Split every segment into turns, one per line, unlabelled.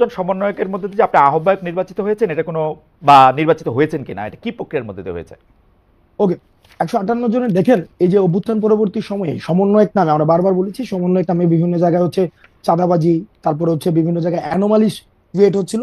জন সমন্বয়কের মধ্যে যে আপনি আহ্বায়ক নির্বাচিত হয়েছেন, এটা কোনো বা নির্বাচিত হয়েছেন কিনা, এটা কি প্রক্রিয়ার মধ্যে দিয়ে হয়েছে?
ওকে, একশো আটান্ন জনের দেখেন, এই যে অভ্যুত্থান পরবর্তী সময়ে, সমন্বয়ক নামে, আমরা বারবার বলেছি, সমন্বয়ক নামে বিভিন্ন জায়গায় হচ্ছে চাঁদাবাজি, তারপর হচ্ছে বিভিন্ন জায়গায় অ্যানোমালিস ক্রিয়েট হচ্ছিল।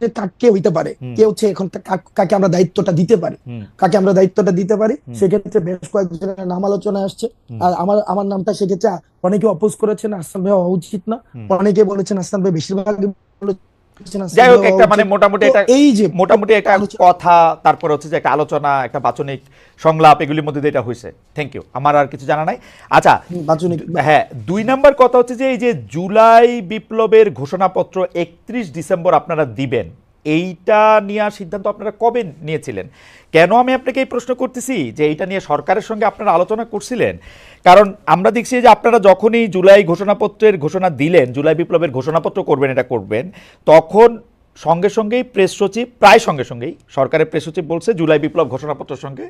যে কাক কে হইতে পারে। কে হচ্ছে এখন তা- কাকে আমরা দায়িত্বটা দিতে পারি? কাকে আমরা দায়িত্বটা দিতে পারি? সেক্ষেত্রে বেশ কয়েকজনের নাম আলোচনায় আসছে। আর আমার আমার নামটা সেক্ষেত্রে অনেকে অপোজ করেছেন আসলাম ভাই হওয়া উচিত না। অনেকে বলেছেন আসলাম ভাই বেশিরভাগ
যাই হোক একটা মানে মোটামুটি একটা
এই যে
মোটামুটি একটা কথা তারপর হচ্ছে যে একটা আলোচনা একটা বাচনিক সংলাপ এগুলির মধ্যে দিয়ে এটা হয়েছে। থ্যাংক ইউ আমার আর কিছু জানা নাই। আচ্ছা
বাচনিক
হ্যাঁ দুই নাম্বার কথা হচ্ছে যে এই যে জুলাই বিপ্লবের ঘোষণাপত্র একত্রিশ ডিসেম্বর আপনারা দিবেন। এইটা নেওয়ার সিদ্ধান্ত আপনারা কবে নিয়েছিলেন? কেন আমি আপনাকে এই প্রশ্ন করতেছি যে এইটা নিয়ে সরকারের সঙ্গে আপনারা আলোচনা করছিলেন? কারণ আমরা দেখছি যে আপনারা যখনই জুলাই ঘোষণাপত্রের ঘোষণা দিলেন, জুলাই বিপ্লবের ঘোষণাপত্র করবেন, এটা করবেন, তখন সঙ্গে সঙ্গেই প্রেস সচিব, প্রায় সঙ্গে সঙ্গেই সরকারের প্রেস সচিব বলছে, জুলাই বিপ্লব ঘোষণাপত্রের সঙ্গে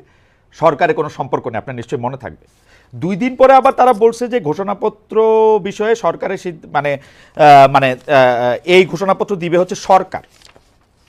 সরকারের কোনো সম্পর্ক নেই, আপনার নিশ্চয়ই মনে থাকবে। দুই দিন পরে আবার তারা বলছে যে ঘোষণাপত্র বিষয়ে সরকারের মানে মানে এই ঘোষণাপত্র দিবে হচ্ছে সরকার।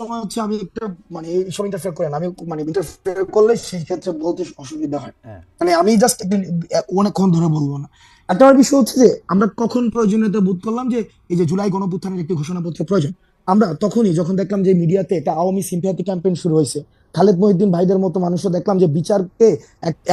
সময় হচ্ছে আমি একটা মানে এইসব ইন্টারফেয়ার করেন আমি মানে ইন্টারফেয়ার করলে সেই ক্ষেত্রে বলতে অসুবিধা হয়।
হ্যাঁ।
মানে আমি জাস্ট অনেকক্ষণ ধরে বলব না। একটা বিষয় হচ্ছে যে আমরা কখন প্রয়োজনীয়তা বোধ করলাম যে এই যে জুলাই গণপুত্থানের একটি ঘোষণাপত্র প্রয়োজন। আমরা তখনই যখন দেখলাম যে মিডিয়াতে একটা আওয়ামী সিম্পিয়াতি ক্যাম্পেইন শুরু হয়েছে খালেদ মহিউদ্দিন ভাইদের মতো মানুষও দেখলাম যে বিচারকে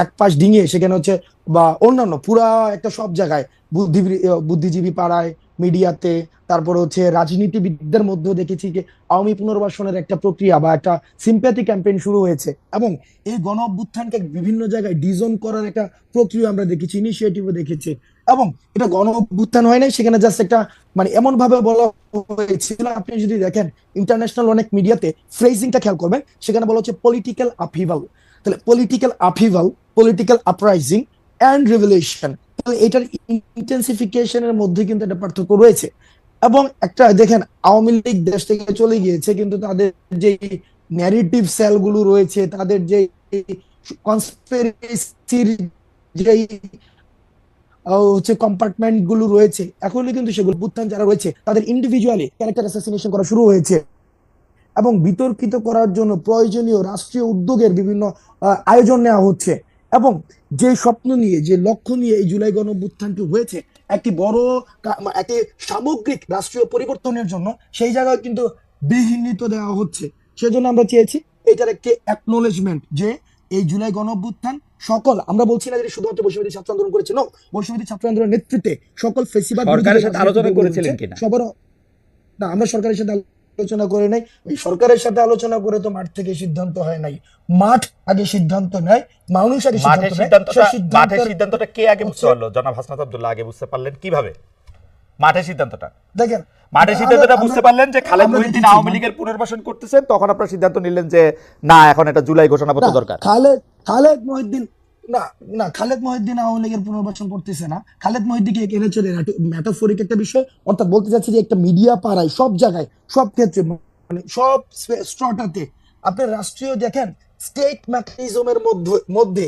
এক পাশ ডিঙিয়ে সেখানে হচ্ছে, বা অন্যান্য পুরা একটা সব জায়গায় বুদ্ধি বুদ্ধিজীবী পাড়ায়, মিডিয়াতে, তারপর হচ্ছে রাজনীতিবিদদের মধ্যেও দেখেছি যে আওয়ামী পুনর্বাসনের একটা প্রক্রিয়া বা একটা সিম্প্যাথি ক্যাম্পেইন শুরু হয়েছে। এবং এই গণ অভ্যুত্থানকে বিভিন্ন জায়গায় ডিজন করার একটা প্রক্রিয়া আমরা দেখেছি ইনিশিয়েটিভও দেখেছি। এবং এটা গণ অভ্যুত্থান হয় নাই, সেখানে জাস্ট একটা মানে এমন ভাবে বলা হয়েছিল। আপনি যদি দেখেন ইন্টারন্যাশনাল অনেক মিডিয়াতে ফ্রেজিংটা খেয়াল করবেন, সেখানে বলা হচ্ছে পলিটিক্যাল আপিভাল তাহলে political upheaval political uprising and revolution তাহলে এটার ইন্টেন্সিফিকেশনের মধ্যে কিন্তু একটা পার্থক্য রয়েছে। এবং একটা, দেখেন, আওয়ামী লীগ দেশ থেকে চলে গিয়েছে, কিন্তু তাদের যে ন্যারেটিভ সেলগুলো রয়েছে, তাদের যে কনস্পিরেসির যে হচ্ছে কম্পার্টমেন্টগুলো রয়েছে। এখনই কিন্তু সেগুলো বুত্থান যারা রয়েছে, তাদের ইন্ডিভিজুয়ালি ক্যারেক্টার অ্যাসাসিনেশন করা শুরু হয়েছে। এবং বিতর্কিত করার জন্য প্রয়োজনীয় রাষ্ট্রীয় উদ্যোগের বিভিন্ন আয়োজন নেওয়া হচ্ছে। এবং যে স্বপ্ন নিয়ে, যে লক্ষ্য নিয়ে এই জুলাই গণ হয়েছে, একটি বড় একটি সামগ্রিক রাষ্ট্রীয় পরিবর্তনের জন্য সেই জায়গায় কিন্তু বিহীনিত দেওয়া হচ্ছে। সেজন্য আমরা চেয়েছি এটার একটি অ্যাকনোলেজমেন্ট যে এই জুলাই গণ সকল আমরা বলছি না যে শুধুমাত্র বৈষম্যবিরোধী ছাত্র আন্দোলন করেছে নো বৈষম্যবিরোধী ছাত্র আন্দোলনের নেতৃত্বে সকল ফেসিবাদ
সরকারের সাথে আলোচনা করেছিলেন কিনা?
সবার না আমরা সরকারের সাথে আলোচনা করে নাই। ওই সরকারের সাথে আলোচনা করে তো মাঠ থেকে সিদ্ধান্ত হয় নাই। মাঠ আগে সিদ্ধান্ত নেয় মানুষ আগে সিদ্ধান্ত
মাঠের সিদ্ধান্তটা কে আগে বুঝতে পারল জনাব হাসনাত আব্দুল্লাহ আগে বুঝতে পারলেন কীভাবে? মাঠের সিদ্ধান্তটা।
দেখেন
মাঠের সিদ্ধান্তটা বুঝতে পারলেন যে খালেদ মহিউদ্দিন আওয়ামী লীগের পুনর্বাসন করতেছেন তখন আপনারা সিদ্ধান্ত নিলেন যে না এখন এটা জুলাই ঘোষণাপত্র
না,
দরকার।
খালেদ খালেদ মহিউদ্দিন, না না, খালেদ মহিউদ্দিন আওয়ামী লীগের পুনর্বাসন করতেছে না। খালেদ মহিউদ্দিনকে এনে চলে ম্যাটাফোরিক একটা বিষয়, অর্থাৎ বলতে চাচ্ছি যে একটা মিডিয়া পাড়ায়, সব জায়গায়, সব ক্ষেত্রে মানে সব স্ট্রটাতে, আপনার রাষ্ট্রীয় দেখেন স্টেট মেকানিজমের মধ্যে মধ্যে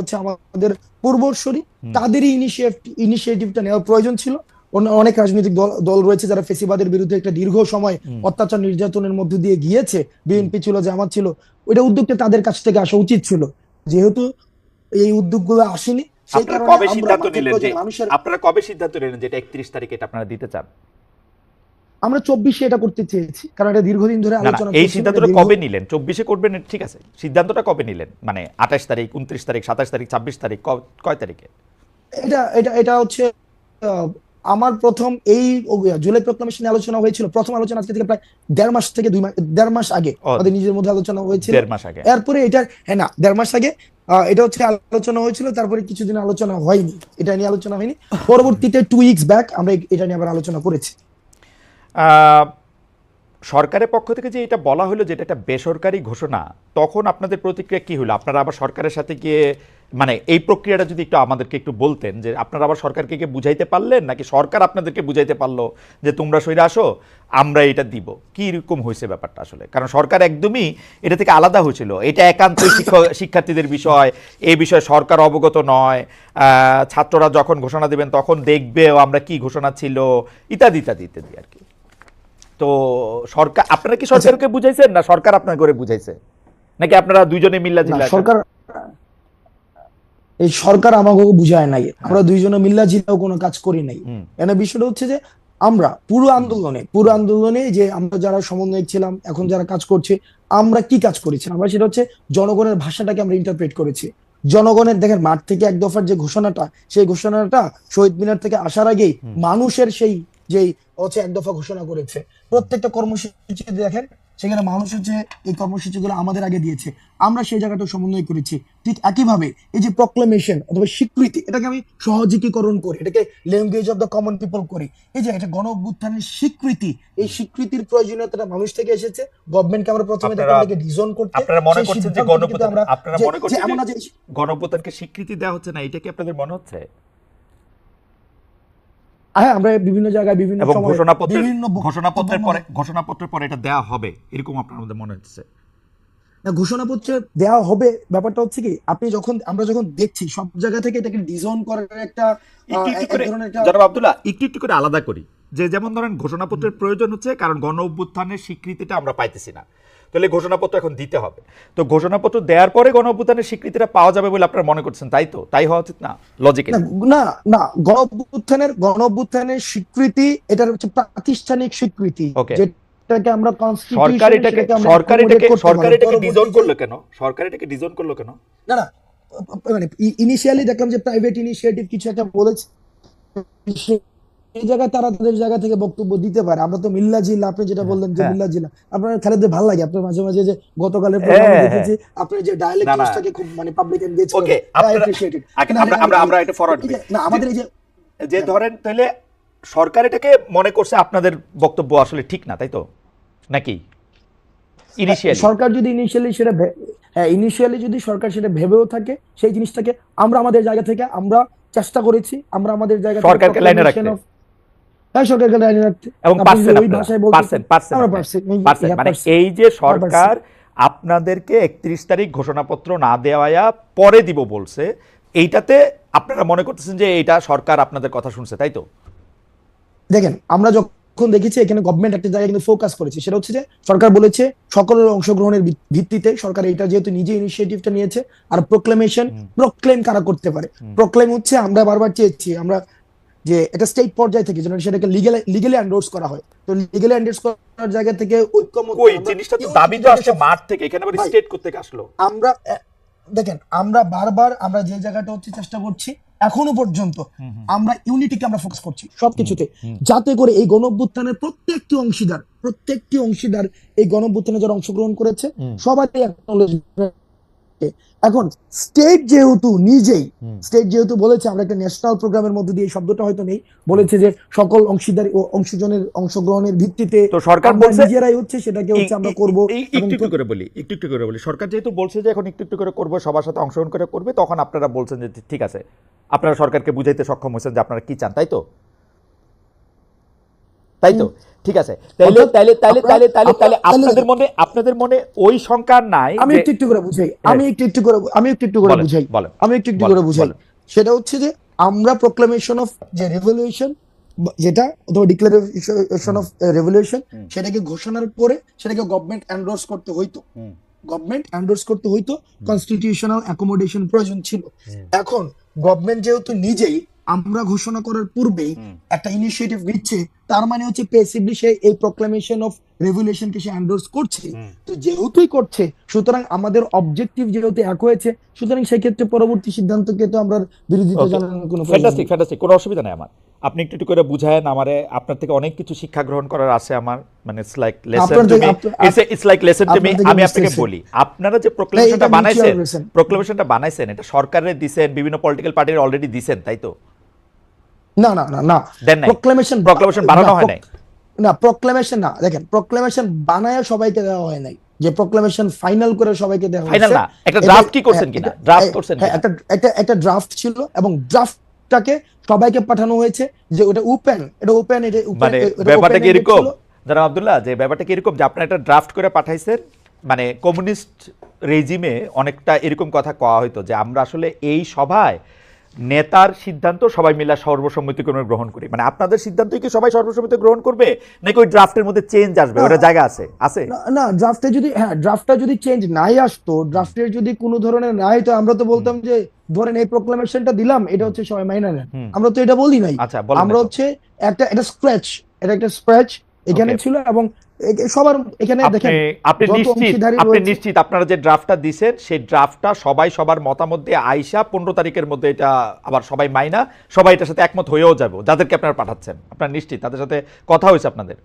হচ্ছে আমাদের পূর্বসরী তাদেরই ইনিশিয়েটিভ ইনিশিয়েটিভটা নেওয়ার প্রয়োজন ছিল। অনেক রাজনৈতিক দল দল রয়েছে যারা ফেসিবাদের বিরুদ্ধে একটা দীর্ঘ সময় অত্যাচার নির্যাতনের মধ্য দিয়ে গিয়েছে। বিএনপি ছিল জামাত ছিল ওইটা উদ্যোগটা তাদের কাছ থেকে আসা উচিত ছিল। যেহেতু এই উদ্যোগগুলো আসেনি সেই
আপনারা
কারণে
কবে সিদ্ধান্ত নিলেন যে আপনারা কবে সিদ্ধান্ত নিলেন যে এটা একত্রিশ তারিখে এটা আপনারা দিতে চান?
আমরা চব্বিশে এটা করতে চেয়েছি কারণ এটা দীর্ঘদিন ধরে আলোচনা
এই সিদ্ধান্তটা কবে নিলেন? চব্বিশে করবেন ঠিক আছে সিদ্ধান্তটা কবে নিলেন? মানে আঠাশ তারিখ উনত্রিশ তারিখ সাতাশ তারিখ ছাব্বিশ তারিখ কয় তারিখে?
এটা এটা এটা হচ্ছে আমার প্রথম এই জুলাই প্রক্লামেশন আলোচনা হয়েছিল প্রথম আলোচনা আজকে থেকে প্রায় দেড় মাস থেকে দুই মাস দেড় মাস আগে আমাদের নিজের মধ্যে আলোচনা হয়েছিল।
দেড় মাস আগে।
এরপরে এটা হ্যাঁ না দেড় মাস আগে এটা হচ্ছে আলোচনা হয়েছিল তারপরে কিছুদিন আলোচনা হয়নি এটা নিয়ে আলোচনা হয়নি। পরবর্তীতে টু উইকস ব্যাক আমরা এটা নিয়ে আবার আলোচনা করেছি।
সরকারের পক্ষ থেকে যে এটা বলা হলো যে এটা একটা বেসরকারি ঘোষণা, তখন আপনাদের প্রতিক্রিয়া কি হলো? আপনারা আবার সরকারের সাথে গিয়ে মানে এই প্রক্রিয়াটা যদি একটু আমাদেরকে একটু বলতেন যে আপনারা আবার সরকারকে গিয়ে বুঝাইতে পারলেন, নাকি সরকার আপনাদেরকে বুঝাইতে পারল যে তোমরা সইরে আসো, আমরা এটা দিব? কি রকম হয়েছে ব্যাপারটা আসলে? কারণ সরকার একদমই এটা থেকে আলাদা হয়েছিল। এটা একান্ত শিক্ষার্থীদের বিষয়, এই বিষয়ে সরকার অবগত নয় ছাত্ররা যখন ঘোষণা দেবেন তখন দেখবেও আমরা কি ঘোষণা ছিল, ইত্যাদি ইত্যাদি ইত্যাদি আর কি। তো সরকার আপনারা কি সরকারকে বুঝাইছেন না সরকার আপনার করে বুঝাইছে? নাকি আপনারা দুইজনে মিল্লা জিল্লা
সরকার এই সরকার আমাকে বুঝায় নাই। আমরা দুইজনে মিল্লা জিল্লাও কোনো কাজ করি নাই। এখানে বিষয়টা হচ্ছে যে আমরা পুরো আন্দোলনে পুরো আন্দোলনে যে আমরা যারা সমন্বয়ক ছিলাম এখন যারা কাজ করছে আমরা কি কাজ করেছি? আমরা সেটা হচ্ছে জনগণের ভাষাটাকে আমরা ইন্টারপ্রেট করেছি। জনগণের দেখেন মাঠ থেকে এক দফার যে ঘোষণাটা সেই ঘোষণাটা শহীদ মিনার থেকে আসার আগেই মানুষের সেই যেই হচ্ছে এক দফা ঘোষণা করেছে। প্রত্যেকটা কর্মসূচি দেখেন সেখানে মানুষ হচ্ছে এই কর্মসূচিগুলো আমাদের আগে দিয়েছে। আমরা সেই জায়গাটা সমন্বয় করেছি। ঠিক একইভাবে এই যে প্রক্লেমেশন অথবা স্বীকৃতি এটাকে আমি সহযোগীকরণ করি এটাকে language of the common people করি। এই যে এটা গণ অভ্যুত্থানের স্বীকৃতি এই স্বীকৃতির প্রয়োজনীয়তাটা মানুষ থেকে এসেছে। গভর্নমেন্টকে আমরা প্রথমে
আপনারা-
ডিজন করতে।
আপনারা মনে করছেন যে
আমরা-
আপনারা মনে করছেন গণপ্রজাতন্ত্রকে স্বীকৃতি দেওয়া হচ্ছে না এটা কি আপনাদের মনে হচ্ছে?
হ্যাঁ আমরা বিভিন্ন জায়গায় বিভিন্ন
ঘোষণাপত্রের পরে ঘোষণাপত্রের পরে এটা দেওয়া হবে এরকম আপনার মধ্যে মনে হচ্ছে?
না, ঘোষণাপত্রে দেওয়া হবে ব্যাপারটা হচ্ছে কি আপনি যখন আমরা যখন দেখছি সব জায়গা থেকে এটাকে ডিজাইন করার একটা
জনাব আব্দুল্লাহ একটু একটু করে আলাদা করি। যে যেমন ধরেন ঘোষণাপত্রের প্রয়োজন হচ্ছে কারণ গণ অভ্যুত্থানের স্বীকৃতিটা আমরা পাইতেছি না। তাহলে ঘোষণাপত্র এখন দিতে হবে। তো ঘোষণাপত্র দেওয়ার পরে গণ অভ্যুত্থানের স্বীকৃতিটা পাওয়া যাবে বলে আপনারা মনে করছেন তাই তো? তাই হওয়া উচিত না? লজিকে
না না না গণ অভ্যুত্থানের গণ অভ্যুত্থানের স্বীকৃতি এটার হচ্ছে প্রাতিষ্ঠানিক স্বীকৃতি. যেটাকে আমরা
সরকার এটাকে সরকার এটাকে সরকার এটাকে করল কেন? সরকার এটাকে করল কেন?
না না মানে ইনিশিয়ালি দেখলাম যে প্রাইভেট ইনিশিয়েটিভ কিছু একটা বলেছে। এই জায়গায় তারা তাদের জায়গা থেকে বক্তব্য দিতে পারে। আমরা তো মিল্লা জিল্লা আপনি যেটা বললেন যে
হ্যাঁ।
মিল্লা জিল্লা আপনার খালেদের ভালো লাগে। আপনার মাঝে মাঝে যে গতকালের প্রোগ্রামে
হ্যাঁ,
দেখেছি আপনার যে
না।
ডায়ালেক্টিক্সটাকে খুব মানে পাবলিক এনগেজ
আগে আমরা আমরা আমরা এটা ফরওয়ার্ড
না আমাদের এই যে
যে ধরেন তাহলে সরকার এটাকে মনে করছে আপনাদের বক্তব্য আসলে ঠিক না তাই তো? নাকি? ইনিশিয়ালি
সরকার যদি ইনিশিয়ালি সেটা হ্যাঁ ইনিশিয়ালি যদি সরকার সেটা ভেবেও থাকে সেই জিনিসটাকে আমরা আমাদের জায়গা থেকে আমরা চেষ্টা করেছি আমরা আমাদের জায়গা থেকে
সরকারকে লাইনে রাখতে। এবং মানে এই যে সরকার আপনাদেরকে একত্রিশ তারিখ ঘোষণাপত্র না দেওয়া পরে দিব বলছে এইটাতে আপনারা মনে করতেছেন যে এটা সরকার আপনাদের কথা শুনছে তাই তো?
দেখেন আমরা যখন দেখেছি এখানে গভর্নমেন্ট একটা জায়গায় কিন্তু ফোকাস করেছে সেটা হচ্ছে যে সরকার বলেছে সকলের অংশগ্রহণের ভিত্তিতে সরকার এটা যেহেতু নিজে ইনিশিয়েটিভটা নিয়েছে আর প্রোক্লেমেশন প্রোক্লেম কারা করতে পারে? প্রোক্লেম হচ্ছে আমরা বারবার চেয়েছি আমরা যে এটা স্টেট পর্যায় থেকে যেন সেটাকে লিগেল লিগেলি এন্ডোর্স করা হয়। তো লিগেলি এন্ডোর্স করার জায়গা থেকে ঐক্যমত
ওই
আমরা-
জিনিসটা তো দাবি তো আসছে মাঠ থেকে এখানে আবার স্টেট করতে আসলো?
আমরা দেখেন আমরা বারবার আমরা যে জায়গাটা হচ্ছে চেষ্টা করছি এখনও পর্যন্ত আমরা ইউনিটিকে আমরা ফোকাস করছি সবকিছুতে। যাতে করে এই গণঅভ্যুত্থানের প্রত্যেকটি অংশীদার প্রত্যেকটি অংশীদার এই গণঅভ্যুত্থানে যারা অংশগ্রহণ করেছে সবারই acknowledgement এখন স্টেট যেহেতু নিজেই স্টেট যেহেতু বলেছে আমরা একটা ন্যাশনাল প্রোগ্রামের মধ্যে দিয়ে শব্দটা হয়তো নেই বলেছে যে সকল অংশীদার ও অংশজনের অংশগ্রহণের ভিত্তিতে
তো সরকার বলছে-
নিজেরাই হচ্ছে সেটাকে হচ্ছে আমরা করব
একটু একটু করে বলি একটু একটু করে বলি। সরকার যেহেতু বলছে যে এখন একটু একটু করে করব সবার সাথে অংশগ্রহণ করে করবে তখন আপনারা বলছেন যে ঠিক আছে। আপনারা সরকারকে বুঝাইতে সক্ষম হয়েছেন যে আপনারা কি চান তাই তো? তাই তো? ঠিক আছে? তাইলে তাইলে তাইলে তাইলে তাইলে তাইলে আপনাদের মনে আপনাদের মনে ওই সংখ্যা নাই
আমি একটু একটু করে বুঝাই আমি একটু একটু করে আমি একটু একটু করে বুঝাই আমি একটু একটু করে বুঝাই। সেটা হচ্ছে যে আমরা প্রোক্লামেশন অফ যে রেভলিউশন যেটা অথবা ডিক্লারেশন অফ রেভলিউশন সেটাকে ঘোষণার পরে সেটাকে গভর্নমেন্ট এন্ডোর্স করতে হইতো। গভর্নমেন্ট এন্ডোর্স করতে হইতো কনস্টিটিউশনাল অ্যাকোমোডেশন প্রয়োজন ছিল। এখন গভর্নমেন্ট যেহেতু নিজেই আমরা ঘোষণা করার পূর্বেই একটা ইনিশিয়েটিভ নিচ্ছে তার মানে হচ্ছে পেসিভলি সে এই প্রোক্লামেশন অফ রেভলিউশনকে সে এন্ডোর্স করছে। তো যেহেতুই করছে সুতরাং আমাদের অবজেক্টিভ যেহেতু এক হয়েছে সুতরাং সেক্ষেত্রে পরবর্তী সিদ্ধান্তকে তো আমরা বিরোধিতা জানানোর কোনো
ফ্যান্টাস্টিক ফ্যান্টাস্টিক কোনো অসুবিধা নেই আমার। আপনি একটু একটু করে বুঝায়েন আমারে আপনার থেকে অনেক কিছু শিক্ষা গ্রহণ করার আছে আমার। মানে it's like lesson to me it's like lesson to me আমি আপনাকে বলি আপনারা যে প্রোক্লেমেশনটা বানাইছেন। প্রোক্লেমেশনটা বানাইছেন এটা সরকারের দিছেন বিভিন্ন পলিটিক্যাল পার্টির অলরেডি দিছেন তাই তো?
না না না না।
বানানো হয় নাই।
না প্রোক্লামেশন না দেখেন প্রোক্লামেশন বানায় সবাইকে দেওয়া হয় নাই যে প্রোক্লামেশন ফাইনাল করে সবাইকে দেওয়া হয়েছে।
না, একটা draft কি করছেন
হ্যাঁ,
কিনা? Draft
হ্যাঁ,
করছেন
হ্যাঁ, একটা একটা একটা ড্রাফট ছিল এবং ড্রাফটটাকে সবাইকে পাঠানো হয়েছে যে ওটা ওপেন এটা ওপেন এটা
মানে ব্যাপারটা কি এরকম। জানাব আব্দুল্লাহ যে ব্যাপারটা কি এরকম যে আপনারা একটা ড্রাফট করে পাঠাইছেন মানে কমিউনিস্ট রেজিমে অনেকটা এরকম কথা কওয়া হইতো যে আমরা আসলে এই সভায় নেতার সিদ্ধান্ত সবাই মিলে সর্বসম্মতিক্রমে গ্রহণ করি। মানে আপনাদের সিদ্ধান্ত কি সবাই সর্বসম্মতি গ্রহণ করবে? নাকি ওই ড্রাফটের মধ্যে চেঞ্জ আসবে? ওটা জায়গা আছে? আছে?
না, ড্রাফটে যদি হ্যাঁ ড্রাফটটা যদি চেঞ্জ নাই আসতো ড্রাফটের যদি কোনো ধরনের নাই তো আমরা তো বলতাম যে ধরেন এই প্রোক্লামেশনটা দিলাম এটা হচ্ছে সবাই মাইনা নেন আমরা তো এটা বলি নাই।
আচ্ছা,
আমরা হচ্ছে একটা এটা স্ক্র্যাচ এটা একটা স্ক্র্যাচ এখানে ছিল এবং সবার এখানে দেখেন
আপনি নিশ্চিত আপনি নিশ্চিত আপনারা যে ড্রাফটটা দিছেন সেই ড্রাফটটা সবাই সবার মতামত দিয়ে আইসা পনেরো তারিখের মধ্যে এটা আবার সবাই মাইনা সবাই এটার সাথে একমত হয়েও যাব যাদেরকে আপনারা পাঠাচ্ছেন। আপনারা নিশ্চিত তাদের সাথে কথা হয়েছে আপনাদের।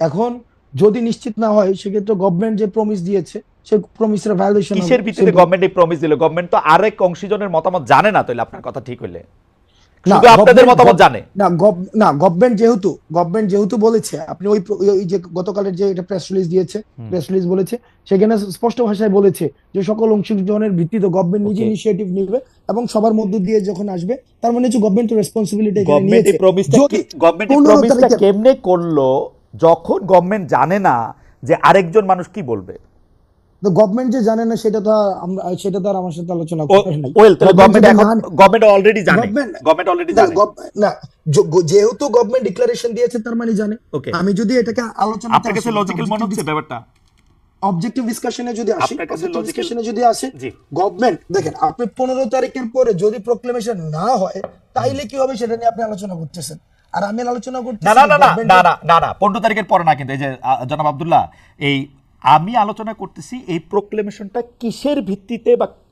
এখন যদি নিশ্চিত না হয় সেক্ষেত্রে গভর্নমেন্ট যে প্রমিস দিয়েছে সে প্রমিসের ভায়োলেশন
কিসের ভিত্তিতে গভর্নমেন্ট এই প্রমিস দিল? গভর্নমেন্ট তো আরেক অংশীজনের মতামত জানে না তাইলে আপনার কথা ঠিক হইলে। শুধু আপনাদের মতামত জানে।
না না গভর্নমেন্ট যেহেতু গভর্নমেন্ট যেহেতু বলেছে আপনি ওই ওই যে গতকালের যে এটা প্রেস রিলিজ দিয়েছে প্রেস রিলিজ বলেছে সেখানে স্পষ্ট ভাষায় বলেছে যে সকল অংশগ্রহণের ভিত্তিতে গভর্নমেন্ট নিজে ইনিশিয়েটিভ নেবে এবং সবার মধ্যে দিয়ে যখন আসবে তার মানে হচ্ছে গভর্নমেন্ট রেসপন্সিবিলিটি
গভর্নমেন্ট এই প্রমিসটা গভর্নমেন্ট এই প্রমিসটা কেমনে করল যখন গভর্নমেন্ট জানে না যে আরেকজন মানুষ কি বলবে?
গভর্নমেন্ট যে জানে না সেটা তো আমরা সেটা তো আর আমার সাথে আলোচনা করতে নাই।
ওয়েল তাহলে গভর্নমেন্ট এখন গভর্নমেন্ট অলরেডি জানে। গভর্নমেন্ট অলরেডি জানে।
না যেহেতু গভর্নমেন্ট ডিক্লারেশন দিয়েছে তার মানে জানে।
Okay.
আমি যদি এটাকে আলোচনা
আপনার কাছে লজিক্যাল মনে হচ্ছে ব্যাপারটা?
অবজেক্টিভ ডিসকাশনে যদি আসি অবজেক্টিভ ডিসকাশনে যদি আসে গভর্নমেন্ট দেখেন আপনি পনেরো তারিখের পরে যদি প্রোক্লেমেশন না হয় তাইলে কি হবে সেটা নিয়ে আপনি আলোচনা করতেছেন। আর আমি আলোচনা করতেছি
না না না না না না না না পনেরো তারিখের পরে না কিন্তু এই যে জনাব আব্দুল্লাহ এই আমি আলোচনা করতেছি এই প্রোক্লেমেশনটা কিসের ভিত্তিতে বা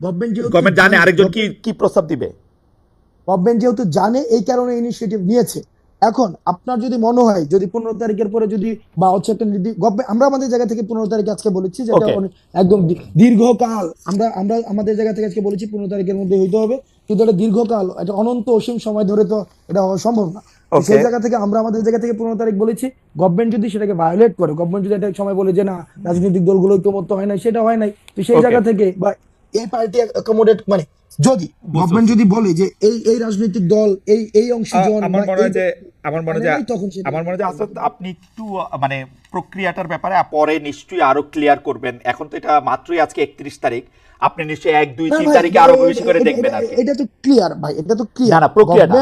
গভর্নমেন্ট
গভর্নমেন্ট জানে আরেকজন কি কি প্রস্তাব দিবে।
গভর্নমেন্ট যেহেতু জানে এই কারণে ইনিশিয়েটিভ নিয়েছে। এখন আপনার যদি মনে হয় যদি পনেরো তারিখের পরে যদি বা হচ্ছে একটা গভর্নমেন্ট আমরা আমাদের জায়গা থেকে পনেরো তারিখে আজকে বলেছি যে এটা
Okay.
অনেক- একদম দীর্ঘকাল আমরা আমরা আমাদের জায়গা থেকে আজকে বলেছি পনেরো তারিখের মধ্যে হইতে হবে। কিন্তু এটা দীর্ঘকাল এটা অনন্ত অসীম সময় ধরে তো এটা হওয়া সম্ভব না। সেই জায়গা থেকে আমরা আমাদের জায়গা থেকে পনেরো তারিখ বলেছি গভর্নমেন্ট যদি সেটাকে ভায়োলেট করে গভর্নমেন্ট যদি একটা সময় বলে যে না রাজনৈতিক দলগুলো ঐক্যমত্য হয় নাই সেটা হয় নাই। তো সেই জায়গা থেকে বা এই পার্টি অ্যাকোমোডেট মানে যদি গভর্নমেন্ট যদি বলে যে এই এই রাজনৈতিক দল এই এই অংশীজন
আমার মনে হয় যে আমার মনে হয়
মানে তখন
আমার মনে হয় আসাদ আপনি একটু মানে প্রক্রিয়াটার ব্যাপারে পরে নিশ্চয়ই আরও ক্লিয়ার করবেন। এখন তো এটা মাত্রই আজকে একত্রিশ তারিখ। আপনি নিশ্চয়ই এক দুই তিন তারিখে
আরও
বেশি করে দেখবেন
এটা- তো ক্লিয়ার ভাই এটা তো ক্লিয়ার
না প্রক্রিয়াটা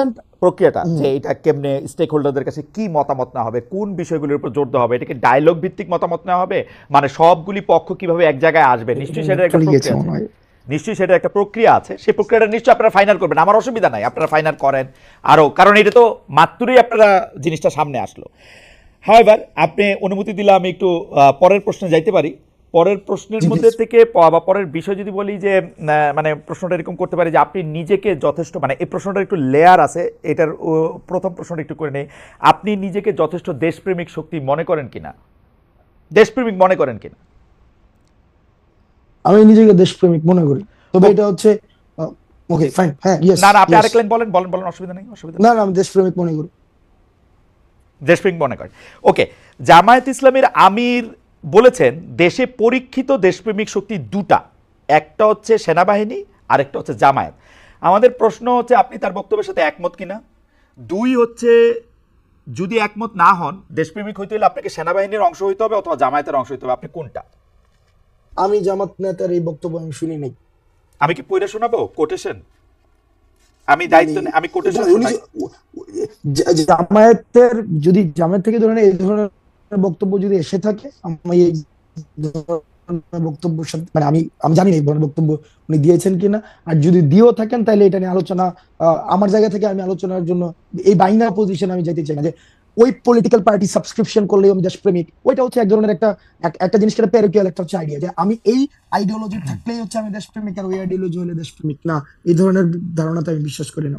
প্রক্রিয়াটা যে এটা কেমনে স্টেক হোল্ডারদের কাছে কি মতামত না হবে কোন বিষয়গুলোর উপর জোর দেওয়া হবে এটাকে ডায়লগ ভিত্তিক মতামত নেওয়া হবে মানে সবগুলি পক্ষ কীভাবে এক জায়গায় আসবে নিশ্চয়ই সেটা একটা প্রক্রিয়া আছে। নিশ্চয়ই সেটা একটা প্রক্রিয়া আছে সেই প্রক্রিয়াটা নিশ্চয়ই আপনারা ফাইনাল করবেন আমার অসুবিধা নাই আপনারা ফাইনাল করেন। আরও কারণ এটা তো মাত্রই আপনারা জিনিসটা সামনে আসলো। হ্যাঁ এবার আপনি অনুমতি দিলে আমি একটু পরের প্রশ্নে যাইতে পারি। পরের প্রশ্নের মধ্যে থেকে বা পরের বিষয় যদি বলি যে মানে প্রশ্নটা এরকম করতে পারি যে আপনি নিজেকে যথেষ্ট মানে এই প্রশ্নটার একটু লেয়ার আছে এটার প্রথম প্রশ্নটা একটু করে নেই। আপনি নিজেকে যথেষ্ট দেশপ্রেমিক শক্তি মনে করেন কিনা? দেশপ্রেমিক মনে করেন কিনা?
আমি নিজেকে দেশপ্রেমিক মনে করি। তবে এটা হচ্ছে ওকে ফাইন হ্যাঁ ইয়েস
না না আপনি আরেক লাইন বলেন বলেন বলেন অসুবিধা নেই অসুবিধা।
না না আমি দেশপ্রেমিক মনে করি।
দেশপ্রেমিক মনে করেন। ওকে জামায়াত ইসলামের আমির বলেছেন দেশে পরীক্ষিত দেশপ্রেমিক শক্তি দুটা। একটা হচ্ছে সেনাবাহিনী আরেকটা হচ্ছে জামায়াত। আমাদের প্রশ্ন হচ্ছে আপনি তার বক্তব্যের সাথে একমত কিনা? দুই হচ্ছে যদি একমত না হন দেশপ্রেমিক হইতে হলে আপনাকে সেনাবাহিনীর অংশ হইতে হবে অথবা জামায়াতের অংশ হইতে হবে। আপনি কোনটা?
আমি জামাত নেতার এই বক্তব্য আমি শুনি নাই।
আমি কি পড়ে শোনাবো? কোটেশন? আমি দায়িত্ব আমি কোটেশন
জামায়াতের যদি জামায়াত থেকে ধরেন এই ধরনের বক্তব্য যদি এসে থাকে, আমি এই মানে আমি আমি জানি এই ধরনের বক্তব্য উনি দিয়েছেন কিনা। আর যদি দিয়েও থাকেন, তাহলে এটা নিয়ে আলোচনা আমার জায়গা থেকে আমি আলোচনার জন্য এই পজিশন আমি চাই না যে ওই পলিটিক্যাল পার্টি সাবস্ক্রিপশন আমি দেশপ্রেমিক। ওইটা হচ্ছে এক ধরনের একটা এক- একটা জিনিসটা প্যারিকিয়াল একটা হচ্ছে আইডিয়া যে আমি এই আইডিওলজি থাকলেই হচ্ছে আমি দেশপ্রেমিক, আর ওই আইডিওলজি হলে না, এই ধরনের ধারণাতে আমি বিশ্বাস করি না।